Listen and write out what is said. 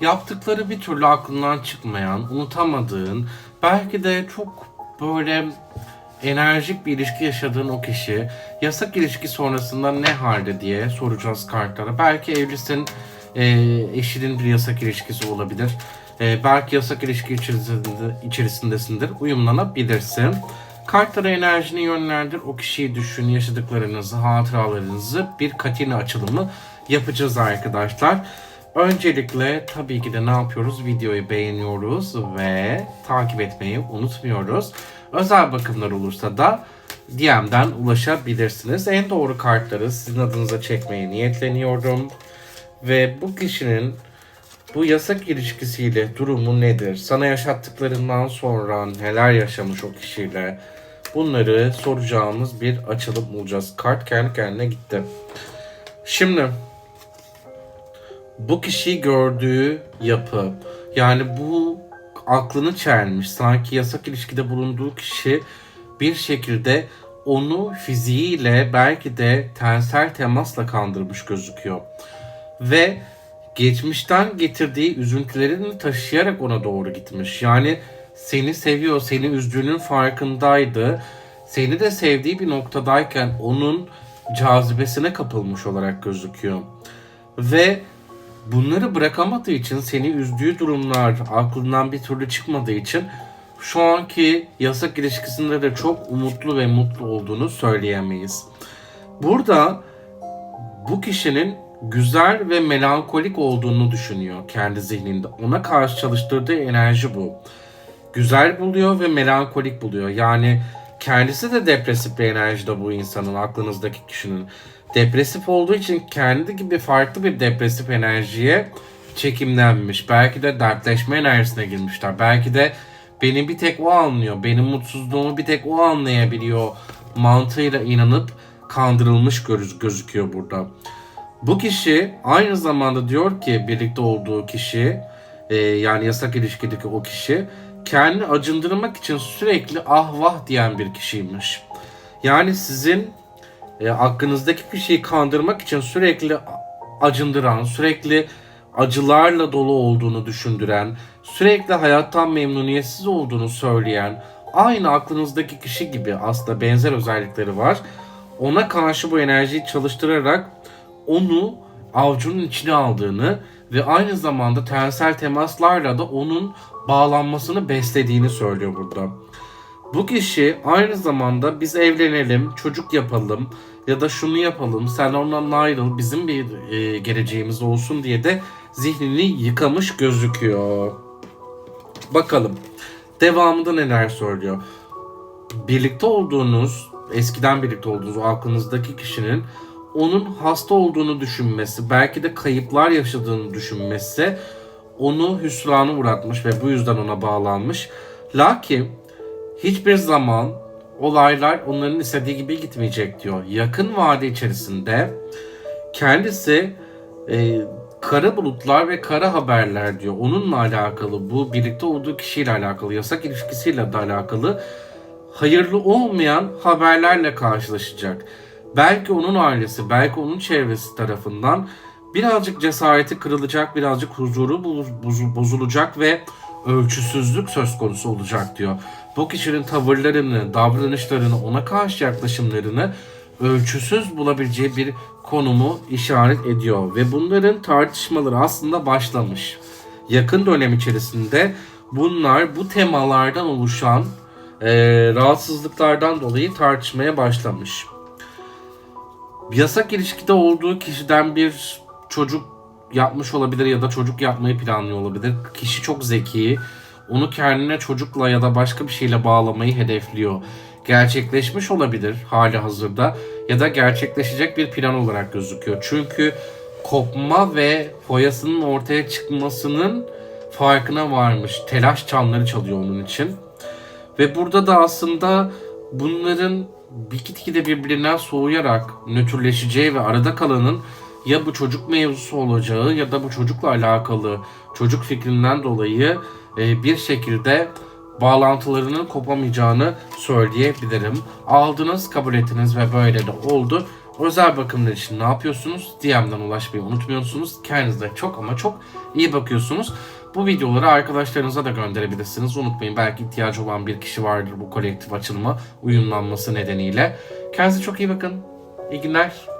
yaptıkları bir türlü aklından çıkmayan, unutamadığın, belki de çok böyle enerjik bir ilişki yaşadığın o kişi yasak ilişki sonrasında ne halde diye soracağız kartlara. Belki evlisin, e, eşinin bir yasak ilişkisi olabilir. E, belki yasak ilişki içerisinde, içerisindesindir. Uyumlanabilirsin. Kartlara enerjini yönlendir. O kişiyi düşün, yaşadıklarınızı, hatıralarınızı bir katini açılımı yapacağız arkadaşlar. Öncelikle tabii ki de ne yapıyoruz? Videoyu beğeniyoruz ve takip etmeyi unutmuyoruz. Özel bakımlar olursa da DM'den ulaşabilirsiniz. En doğru kartları sizin adınıza çekmeye niyetleniyorum. Ve bu kişinin bu yasak ilişkisiyle durumu nedir? Sana yaşattıklarından sonra neler yaşamış o kişiyle? Bunları soracağımız bir açılım bulacağız. Kart kendi kendine gitti. Şimdi bu kişiyi gördüğü yapı yani bu aklını çelmiş sanki yasak ilişkide bulunduğu kişi bir şekilde onu fiziğiyle belki de tensel temasla kandırmış gözüküyor. Ve geçmişten getirdiği üzüntülerini taşıyarak ona doğru gitmiş. Yani seni seviyor, seni üzdüğünün farkındaydı. Seni de sevdiği bir noktadayken onun cazibesine kapılmış olarak gözüküyor. Ve bunları bırakamadığı için seni üzdüğü durumlar aklından bir türlü çıkmadığı için şu anki yasak ilişkisinde de çok umutlu ve mutlu olduğunu söyleyemeyiz. Burada bu kişinin güzel ve melankolik olduğunu düşünüyor kendi zihninde. Ona karşı çalıştırdığı enerji bu. Güzel buluyor ve melankolik buluyor. Yani kendisi de depresif bir enerjide bu insanın, aklınızdaki kişinin. Depresif olduğu için kendi gibi farklı bir depresif enerjiye çekimlenmiş. Belki de dertleşme enerjisine girmişler. Belki de beni bir tek o anlıyor. Benim mutsuzluğumu bir tek o anlayabiliyor mantığıyla inanıp kandırılmış göz- gözüküyor burada. Bu kişi aynı zamanda diyor ki birlikte olduğu kişi e, yani yasak ilişkideki o kişi kendini acındırmak için sürekli ah vah diyen bir kişiymiş. Yani sizin e, hakkınızdaki kişiyi kandırmak için sürekli acındıran, sürekli acılarla dolu olduğunu düşündüren, sürekli hayattan memnuniyetsiz olduğunu söyleyen, aynı aklınızdaki kişi gibi aslında benzer özellikleri var. Ona karşı bu enerjiyi çalıştırarak onu avcunun içine aldığını ve aynı zamanda tensel temaslarla da onun bağlanmasını beslediğini söylüyor burada. Bu kişi aynı zamanda biz evlenelim, çocuk yapalım ya da şunu yapalım, sen ondan ayrıl, bizim bir e, geleceğimiz olsun diye de zihnini yıkamış gözüküyor. Bakalım devamında neler söylüyor. Birlikte olduğunuz, eskiden birlikte olduğunuz aklınızdaki kişinin onun hasta olduğunu düşünmesi, belki de kayıplar yaşadığını düşünmesi onu hüsrana uğratmış ve bu yüzden ona bağlanmış. Lakin hiçbir zaman olaylar onların istediği gibi gitmeyecek diyor. Yakın vade içerisinde kendisi e, kara bulutlar ve kara haberler diyor. Onunla alakalı bu birlikte olduğu kişiyle alakalı yasak ilişkisiyle de alakalı hayırlı olmayan haberlerle karşılaşacak. Belki onun ailesi, belki onun çevresi tarafından birazcık cesareti kırılacak, birazcık huzuru boz- boz- bozulacak ve ölçüsüzlük söz konusu olacak diyor. Bu kişinin tavırlarını, davranışlarını, ona karşı yaklaşımlarını ölçüsüz bulabileceği bir konumu işaret ediyor ve bunların tartışmaları aslında başlamış. Yakın dönem içerisinde bunlar bu temalardan oluşan eee, rahatsızlıklardan dolayı tartışmaya başlamış yasak ilişkide olduğu kişiden bir çocuk yapmış olabilir ya da çocuk yapmayı planlıyor olabilir. Kişi çok zeki. Onu kendine çocukla ya da başka bir şeyle bağlamayı hedefliyor. Gerçekleşmiş olabilir hali hazırda ya da gerçekleşecek bir plan olarak gözüküyor. Çünkü kopma ve foyasının ortaya çıkmasının farkına varmış. Telaş çanları çalıyor onun için. Ve burada da aslında bunların bir gitgide birbirinden soğuyarak nötrleşeceği ve arada kalanın ya bu çocuk mevzusu olacağı ya da bu çocukla alakalı çocuk fikrinden dolayı e, bir şekilde bağlantılarının kopamayacağını söyleyebilirim. Aldınız, kabul ettiniz ve böyle de oldu. Özel bakımlar için ne yapıyorsunuz? DM'den ulaşmayı unutmuyorsunuz. Kendinize çok ama çok iyi bakıyorsunuz. Bu videoları arkadaşlarınıza da gönderebilirsiniz. Unutmayın belki ihtiyacı olan bir kişi vardır bu kolektif açılıma uyumlanması nedeniyle. Kendinize çok iyi bakın. İyi günler.